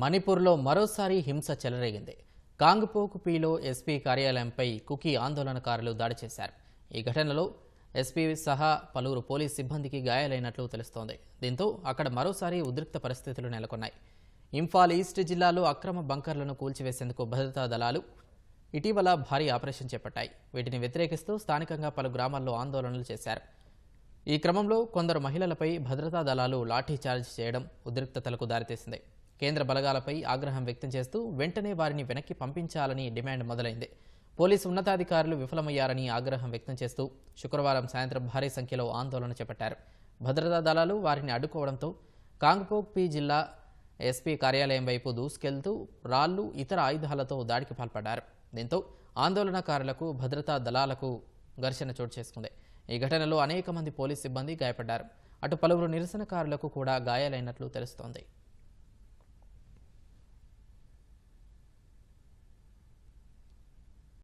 మణిపూర్లో మరోసారి హింస చెలరేగింది. కాంగ్పోక్ పీలో ఎస్పీ కార్యాలయంపై కుకీ ఆందోళనకారులు దాడి చేశారు. ఈ ఘటనలో ఎస్పీ సహా పలువురు పోలీస్ సిబ్బందికి గాయాలైనట్లు తెలుస్తోంది. దీంతో అక్కడ మరోసారి ఉద్రిక్త పరిస్థితులు నెలకొన్నాయి. ఇంఫాల్ ఈస్ట్ జిల్లాలో అక్రమ బంకర్లను కూల్చివేసేందుకు భద్రతా దళాలు ఇటీవల భారీ ఆపరేషన్ చేపట్టాయి. వీటిని వ్యతిరేకిస్తూ స్థానికంగా పలు గ్రామాల్లో ఆందోళనలు చేశారు. ఈ క్రమంలో కొందరు మహిళలపై భద్రతా దళాలు లాఠీచార్జ్ చేయడం ఉద్రిక్తతలకు దారితీసింది. కేంద్ర బలగాలపై ఆగ్రహం వ్యక్తం చేస్తూ వెంటనే వారిని వెనక్కి పంపించాలని డిమాండ్ మొదలైంది. పోలీసు ఉన్నతాధికారులు విఫలమయ్యారని ఆగ్రహం వ్యక్తం చేస్తూ శుక్రవారం సాయంత్రం భారీ సంఖ్యలో ఆందోళన చేపట్టారు. భద్రతా దళాలు వారిని అడ్డుకోవడంతో కాంగ్పోక్ పి జిల్లా ఎస్పీ కార్యాలయం వైపు దూసుకెళ్తూ రాళ్ళు ఇతర ఆయుధాలతో దాడికి పాల్పడ్డారు. దీంతో ఆందోళనకారులకు భద్రతా దళాలకు ఘర్షణ చోటు చేసుకుంది. ఈ ఘటనలో అనేక మంది పోలీస్ సిబ్బంది గాయపడ్డారు. అటు పలువురు నిరసనకారులకు కూడా గాయాలైనట్లు తెలుస్తోంది.